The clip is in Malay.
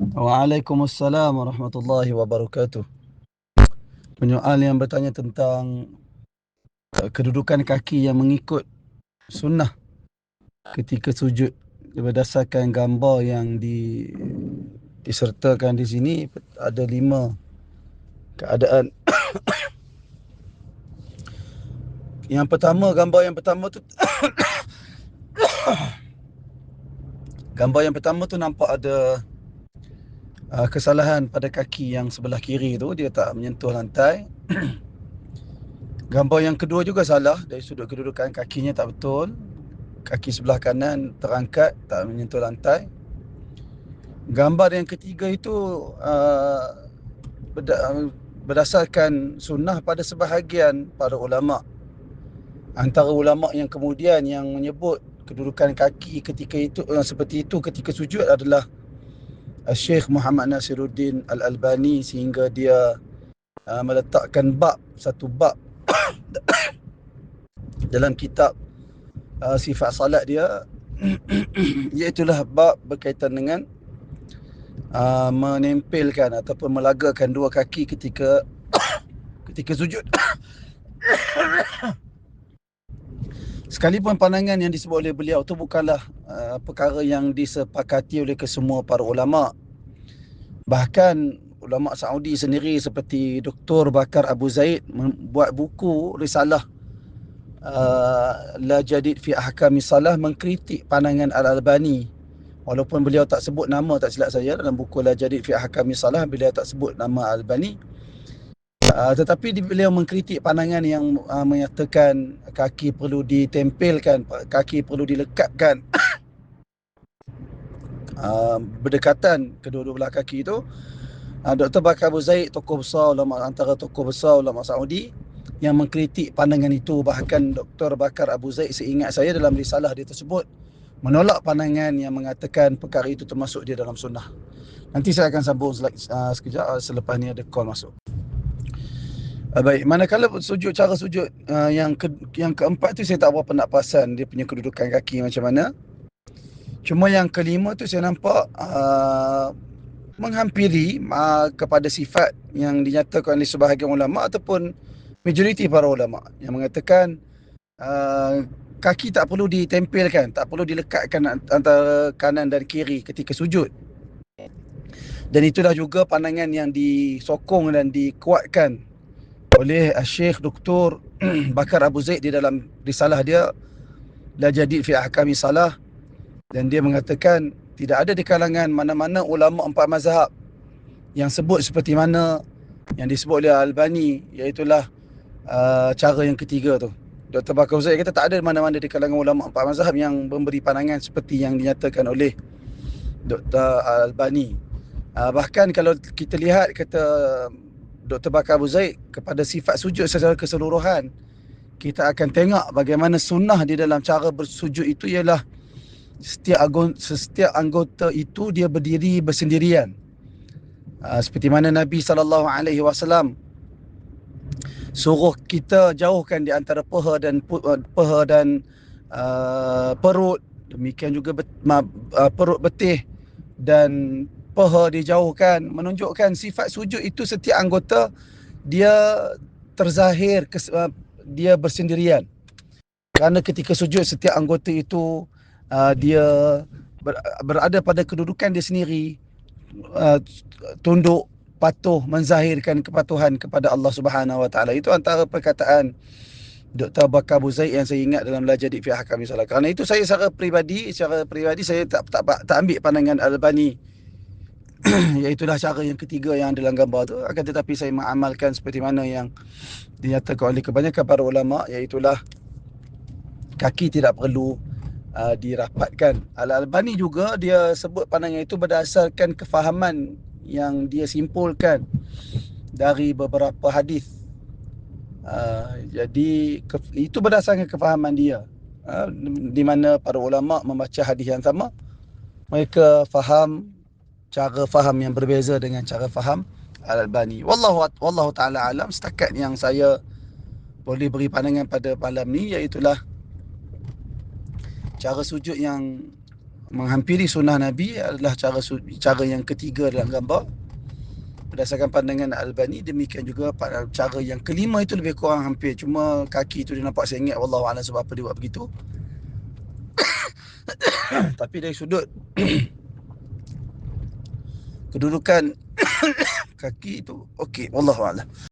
Waalaikumsalam warahmatullahi wabarakatuh. Penyoal yang bertanya tentang uh, kedudukan kaki yang mengikut sunnah ketika sujud berdasarkan gambar yang di, disertakan di sini ada lima keadaan. yang pertama, gambar yang pertama tu gambar yang pertama tu nampak ada uh, kesalahan pada kaki yang sebelah kiri tu dia tak menyentuh lantai. gambar yang kedua juga salah. Dari sudut kedudukan kakinya tak betul. Kaki sebelah kanan terangkat tak menyentuh lantai. Gambar yang ketiga itu uh, berdasarkan sunnah pada sebahagian para ulama. Antara ulama yang kemudian yang menyebut kedudukan kaki ketika itu uh, seperti itu ketika sujud adalah Syekh Muhammad Nasiruddin Al-Albani sehingga dia uh, meletakkan bab satu bab dalam kitab uh, sifat salat dia iaitulah bab berkaitan dengan uh, menempelkan ataupun melagakan dua kaki ketika ketika sujud. Sekalipun pandangan yang disebut oleh beliau itu bukanlah uh, perkara yang disepakati oleh kesemua para ulama bahkan ulama Saudi sendiri seperti Dr. Bakar Abu Zaid membuat buku risalah Uh, la jadid fi ahkami salah mengkritik pandangan Al-Albani walaupun beliau tak sebut nama tak silap saya dalam buku la jadid fi ahkami salah beliau tak sebut nama Al-Albani uh, tetapi beliau mengkritik pandangan yang uh, menyatakan kaki perlu ditempelkan kaki perlu dilekatkan uh, berdekatan kedua-dua belah kaki itu uh, Dr. Bakar Abu Zaid tokoh besar ulama antara tokoh besar ulama Saudi yang mengkritik pandangan itu bahkan Dr. Bakar Abu Zaid seingat saya dalam risalah dia tersebut menolak pandangan yang mengatakan perkara itu termasuk dia dalam sunnah. Nanti saya akan sambung uh, sekejap uh, selepas ni ada call masuk. Uh, baik, manakala sujud cara sujud uh, yang ke, yang keempat tu saya tak berapa nak perasan dia punya kedudukan kaki macam mana. Cuma yang kelima tu saya nampak uh, menghampiri uh, kepada sifat yang dinyatakan oleh sebahagian ulama ataupun majoriti para ulama yang mengatakan uh, kaki tak perlu ditempelkan, tak perlu dilekatkan antara kanan dan kiri ketika sujud. Dan itulah juga pandangan yang disokong dan dikuatkan oleh Syekh Dr. Bakar Abu Zaid di dalam risalah dia La Jadid fi Ahkami Salah dan dia mengatakan tidak ada di kalangan mana-mana ulama empat mazhab yang sebut seperti mana yang disebut oleh Albani iaitulah uh, cara yang ketiga tu. Dr. Bakar Zaid kata tak ada mana-mana di kalangan ulama empat mazhab yang memberi pandangan seperti yang dinyatakan oleh Dr. Albani. Uh, bahkan kalau kita lihat kata Dr. Bakar Abu Zaid kepada sifat sujud secara keseluruhan, kita akan tengok bagaimana sunnah di dalam cara bersujud itu ialah setiap anggota, setiap anggota itu dia berdiri bersendirian. Uh, seperti mana Nabi sallallahu alaihi wasallam suruh kita jauhkan di antara peha dan uh, peha dan uh, perut. Demikian juga bet, ma, uh, perut betih dan peha dijauhkan. Menunjukkan sifat sujud itu setiap anggota dia terzahir kes, uh, dia bersendirian. Kerana ketika sujud setiap anggota itu uh, dia ber, berada pada kedudukan dia sendiri uh, tunduk patuh menzahirkan kepatuhan kepada Allah Subhanahu Wa Taala itu antara perkataan Dr. Bakar Abu Zaid yang saya ingat dalam belajar di pihak kami salah. Kerana itu saya secara pribadi, secara pribadi saya tak tak tak ambil pandangan Al-Albani iaitulah cara yang ketiga yang dalam gambar tu akan tetapi saya mengamalkan seperti mana yang dinyatakan oleh kebanyakan para ulama iaitulah kaki tidak perlu uh, dirapatkan. Al-Albani juga dia sebut pandangan itu berdasarkan kefahaman yang dia simpulkan dari beberapa hadis. Uh, jadi ke, itu berdasarkan kefahaman dia. Uh, di mana para ulama membaca hadis yang sama, mereka faham cara faham yang berbeza dengan cara faham Al-Albani. Wallahu wallahu taala alam setakat yang saya boleh beri pandangan pada malam ni iaitu cara sujud yang menghampiri sunnah Nabi adalah cara cara yang ketiga dalam gambar. Berdasarkan pandangan Al-Albani demikian juga cara yang kelima itu lebih kurang hampir. Cuma kaki itu dia nampak sengit wallahu a'lam sebab apa dia buat begitu. Tapi dari sudut kedudukan kaki itu okey wallahu a'lam